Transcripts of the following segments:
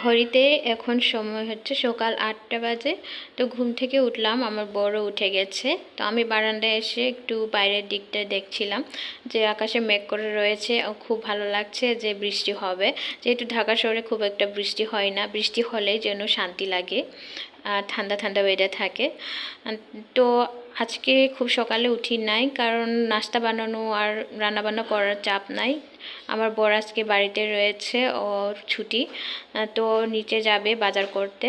ঘড়িতে এখন সময় হচ্ছে সকাল আটটা বাজে। তো ঘুম থেকে উঠলাম, আমার বড় উঠে গেছে। তো আমি বারান্দায় এসে একটু বাইরের দিকটা দেখছিলাম যে আকাশে মেঘ করে রয়েছে। খুব ভালো লাগছে যে বৃষ্টি হবে। যেহেতু ঢাকা শহরে খুব একটা বৃষ্টি হয় না, বৃষ্টি হলে যেন শান্তি লাগে আর ঠান্ডা ঠান্ডা ওয়েদার থাকে। তো আজকে খুব সকালে উঠি নাই, কারণ নাস্তা বানানো আর রান্নাবান্না করার চাপ নাই। আমার বর আজকে বাড়িতে রয়েছে, ওর ছুটি। তো নিচে যাবে বাজার করতে।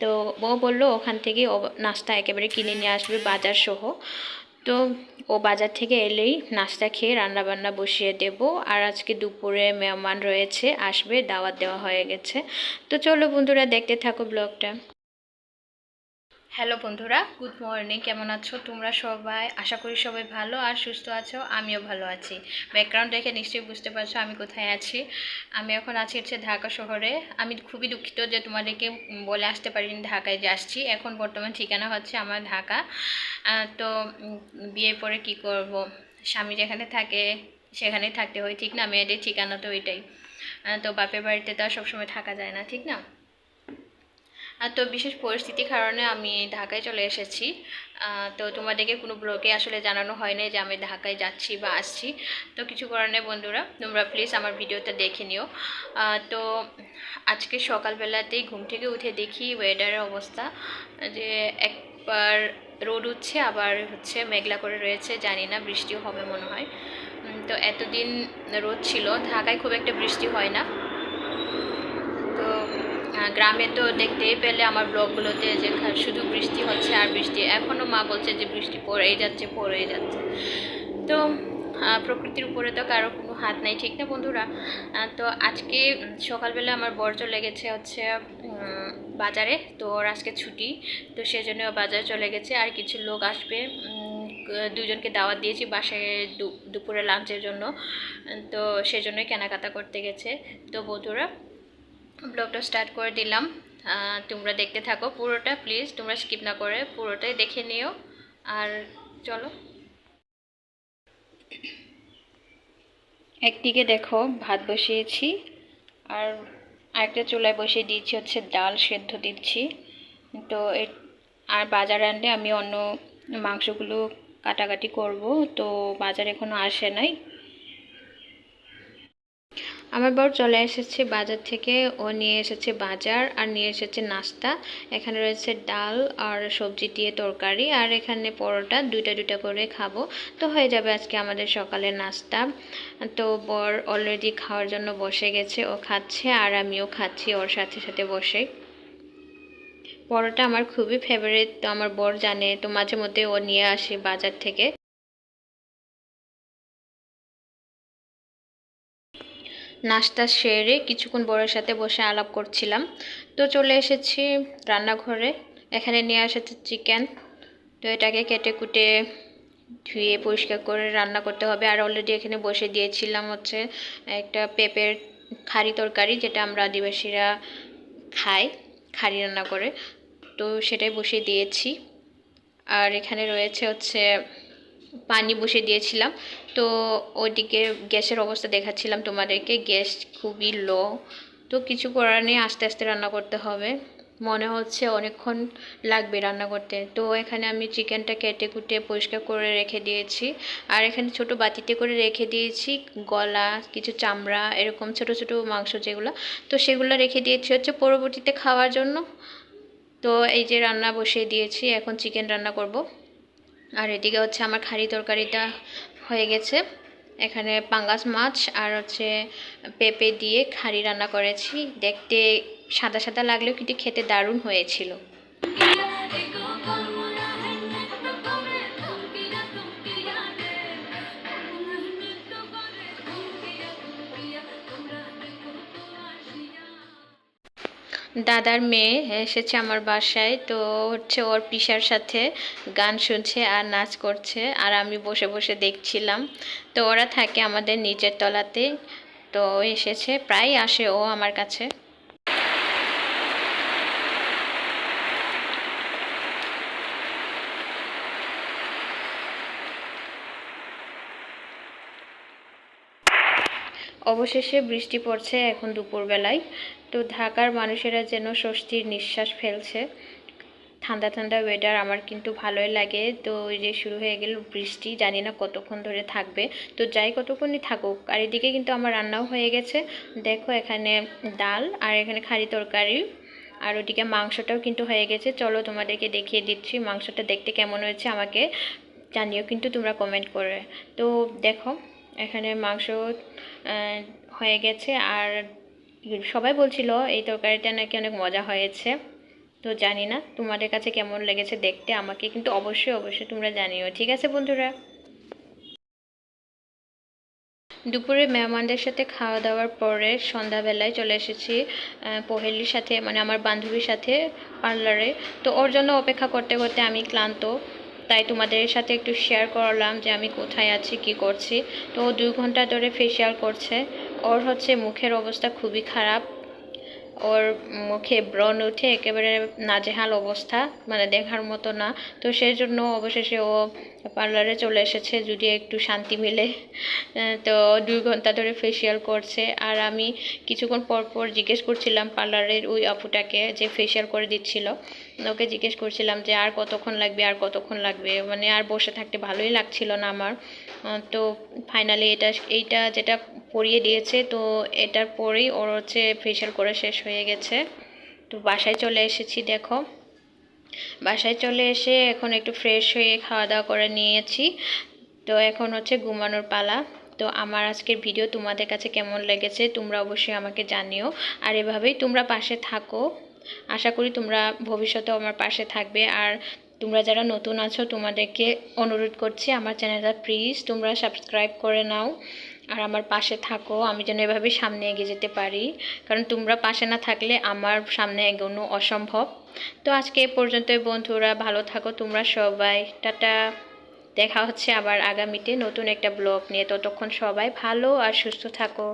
তো ও বলল ওখান থেকে ও নাস্তা একেবারে কিনে নিয়ে আসবে বাজার সহ। তো ও বাজার থেকে এলেই নাস্তা খেয়ে রান্না বান্না বসিয়ে দেব। আর আজকে দুপুরে মেহমান রয়েছে, আসবে, দাওয়াত দেওয়া হয়ে গেছে। তো চলো বন্ধুরা, দেখতে থাকো ব্লগটা। হ্যালো বন্ধুরা, গুড মর্নিং। কেমন আছো তোমরা সবাই? আশা করি সবাই ভালো আর সুস্থ আছো, আমিও ভালো আছি। ব্যাকগ্রাউন্ড দেখে নিশ্চয়ই বুঝতে পারছ আমি কোথায় আছি। আমি এখন আছি হচ্ছে ঢাকা শহরে। আমি খুবই দুঃখিত যে তোমাদেরকে বলে আসতে পারিনি ঢাকায় যে আসছি। এখন বর্তমান ঠিকানা হচ্ছে আমার ঢাকা। তো বিয়ের পরে কি করব? স্বামী যেখানে থাকে, সেখানেই থাকতে হয়। ঠিক না? মেয়েদের ঠিকানা তো ওইটাই তো বাপের বাড়িতে তো আর সবসময় থাকা যায় না, ঠিক না? তো বিশেষ পরিস্থিতির কারণে আমি ঢাকায় চলে এসেছি। তো তোমাদেরকে কোনো ব্লগে আসলে জানানো হয় না যে আমি ঢাকায় যাচ্ছি বা আসছি। তো কিছু নেই বন্ধুরা, তোমরা প্লিজ আমার ভিডিওটা দেখে নিও। তো আজকে সকালবেলাতেই ঘুম থেকে উঠে দেখি ওয়েদারের অবস্থা, যে একবার রোদ উঠছে, আবার হচ্ছে মেঘলা করে রয়েছে, জানি না, বৃষ্টিও হবে মনে হয়। তো এতদিন রোদ ছিল, ঢাকায় খুব একটা বৃষ্টি হয় না। গ্রামে তো দেখতেই পেলে আমার ব্লগগুলোতে যে শুধু বৃষ্টি হচ্ছে আর বৃষ্টি। এখনও মা বলছে যে বৃষ্টি পড়েই যাচ্ছে পড়েই যাচ্ছে। তো প্রকৃতির উপরে তো কারও কোনো হাত নাই, ঠিক না বন্ধুরা? তো আজকে সকালবেলা আমার বর চলে গেছে হচ্ছে বাজারে। তো ওর আজকে ছুটি, তো সেজন্য বাজারে চলে গেছে। আর কিছু লোক আসবে দুজনকে দাওয়াত দিয়েছি বাসায় দুপুরে লাঞ্চের জন্য। তো সেজন্যই কেনাকাটা করতে গেছে। তো বন্ধুরা ব্লগটা স্টার্ট করে দিলাম। তোমরা দেখতে থাকো পুরোটা, প্লিজ। তোমরা স্কিপ না করে পুরোটাই দেখে নিও। আর চলো। একদিকে দেখো ভাত বসিয়েছি, আর আরেকটা চুলায় বসিয়ে দিয়েছি হচ্ছে ডাল সেদ্ধ দিচ্ছি। তো আর বাজার আনলে আমি অন্য মাংসগুলো কাটাকাটি করব, তো বাজার এখনও আসে নাই। আমার বর চলে এসেছে বাজার থেকে। ও নিয়ে এসেছে বাজার আর নিয়ে এসেছে নাস্তা। এখানে রয়েছে ডাল আর সবজি দিয়ে তরকারি আর এখানে পরোটা, দুইটা দুইটা করে খাব। তো হয়ে যাবে আজকে আমাদের সকালের নাস্তা। তো বর অলরেডি খাওয়ার জন্য বসে গেছে, ও খাচ্ছে আর আমিও খাচ্ছি ওর সাথে সাথে বসে। পরোটা আমার খুবই ফেভারিট তো আমার বর জানে, তো মাঝে মধ্যে ও নিয়ে আসে বাজার থেকে। নাস্তা সেরে কিছুক্ষণ বরের সাথে বসে আলাপ করছিলাম। তো চলে এসেছি রান্নাঘরে। এখানে নিয়ে এসেছে চিকেন। তো এটাকে কেটে কুটে ধুয়ে পরিষ্কার করে রান্না করতে হবে। আর অলরেডি এখানে বসে দিয়েছিলাম হচ্ছে একটা পেঁপের খারি তরকারি, যেটা আমরা আদিবাসীরা খাই খারি রান্না করে। তো সেটাই বসিয়ে দিয়েছি। আর এখানে রয়েছে হচ্ছে পানি বসিয়ে দিয়েছিলাম। তো ওইদিকে গ্যাসের অবস্থা দেখাচ্ছিলাম তোমাদেরকে। গ্যাস খুবই লো তো কিছু করার নেই, আস্তে আস্তে রান্না করতে হবে। মনে হচ্ছে অনেকক্ষণ লাগবে রান্না করতে। তো এখানে আমি চিকেনটা কেটে কুটে পরিষ্কার করে রেখে দিয়েছি। আর এখানে ছোট বাতিতে করে রেখে দিয়েছি গলা, কিছু চামড়া, এরকম ছোট ছোট মাংস যেগুলো। তো সেগুলো রেখে দিয়েছি হচ্ছে পরবর্তীতে খাওয়ার জন্য। তো এই যে রান্না বসিয়ে দিয়েছি, এখন চিকেন রান্না করব। আর এদিকে হচ্ছে আমার খারি তরকারিটা হয়ে গেছে। এখানে পাঙ্গাস মাছ আর হচ্ছে পেঁপে দিয়ে খারি রান্না করেছি। দেখতে সাদা সাদা লাগলেও কিন্তু খেতে দারুণ হয়েছিল। দাদার মেয়ে এসেছে আমার বাসায়, তো হচ্ছে ওর পিসার সাথে গান শুনছে আর নাচ করছে আর আমি বসে বসে দেখছিলাম। তো ওরা থাকে আমাদের নিজের তলাতে তো এসেছে, প্রায় আসে ও আমার কাছে ও অবশেষে বৃষ্টি পড়ছে এখন দুপুরবেলায়। তো ঢাকার মানুষেরা যেন স্বস্তির নিঃশ্বাস ফেলছে। ঠান্ডা ঠান্ডা ওয়েদার আমার কিন্তু ভালোই লাগে। তো ওই যে শুরু হয়ে গেল বৃষ্টি, জানি না কতক্ষণ ধরে থাকবে। তো যাই কতক্ষণই থাকুক, আর এদিকে কিন্তু আমার রান্নাও হয়ে গেছে। দেখো এখানে ডাল আর এখানে খালি তরকারি। আর ওদিকে মাংসটাও কিন্তু হয়ে গেছে। চলো তোমাদেরকে দেখিয়ে দিচ্ছি মাংসটা দেখতে কেমন হয়েছে আমাকে। জানিও কিন্তু তোমরা কমেন্ট করে। তো দেখো এখানে মাংস হয়ে গেছে। আর সবাই বলছিল, এই তরকারিটা নাকি অনেক মজা হয়েছে। তো জানি না, তোমাদের কাছে কেমন লেগেছে দেখতে আমাকে, কিন্তু অবশ্যই অবশ্যই তোমরা জানিও, ঠিক আছে বন্ধুরা? দুপুরে মেহমানদের সাথে খাওয়া দাওয়ার পরে সন্ধ্যাবেলায় চলে এসেছি পহেলির সাথে মানে আমার বান্ধবীর সাথে পার্লারে। তো ওর জন্য অপেক্ষা করতে করতে আমি ক্লান্ত। তাই তোমাদের সাথে একটু শেয়ার করলাম যে আমি কোথায় আছি, কি করছি। তো দুই ঘণ্টা ধরে ফেসিয়াল করছে। ওর হচ্ছে মুখের অবস্থা খুবই খারাপ। ওর মুখে ব্রণ উঠে একেবারে নাজেহাল অবস্থা মানে দেখার মতো না। তো সেই জন্য অবশেষে ও পার্লারে চলে এসেছে, যদি একটু শান্তি মিলে। তো দুই ঘণ্টা ধরে ফেসিয়াল করছে। আর আমি কিছুক্ষণ পর পর জিজ্ঞেস করছিলাম পার্লারের ওই আপুটাকে যে ফেসিয়াল করে দিচ্ছিল। ওকে জিজ্ঞেস করছিলাম যে, আর কতক্ষণ লাগবে? আর কতক্ষণ লাগবে? মানে আর বসে থাকতে ভালোই লাগছিল না আমার। তো ফাইনালি এটা, এইটা যেটা পরিয়ে দিয়েছে, তো এটার পরেই ওর হচ্ছে ফেশিয়াল করে শেষ হয়ে গেছে। তো বাসায় চলে এসেছি, দেখো। বাসায় চলে এসে এখন একটু ফ্রেশ হয়ে খাওয়া দাওয়া করে নিয়েছি। তো এখন হচ্ছে ঘুমানোর পালা। তো আমার আজকের ভিডিও তোমাদের কাছে কেমন লেগেছে, তোমরা অবশ্যই আমাকে জানিও। আর এভাবেই তোমরা পাশে থাকো। আশা করি তোমরা ভবিষ্যতেও আমার পাশে থাকবে। আর তোমরা যারা নতুন আছো, তোমাদেরকে অনুরোধ করছি আমার চ্যানেলটা প্লিজ তোমরা সাবস্ক্রাইব করে নাও আর আমার পাশে থাকো। আমি যেন এভাবে সামনে এগিয়ে যেতে পারি। কারণ তোমরা পাশে না থাকলে আমার সামনে এগোনো অসম্ভব। তো আজকে এ পর্যন্তই বন্ধুরা, ভালো থাকো তোমরা সবাই। টাটা। দেখা হচ্ছে আবার আগামীতে নতুন একটা ব্লগ নিয়ে। ততক্ষণ সবাই ভালো আর সুস্থ থাকো।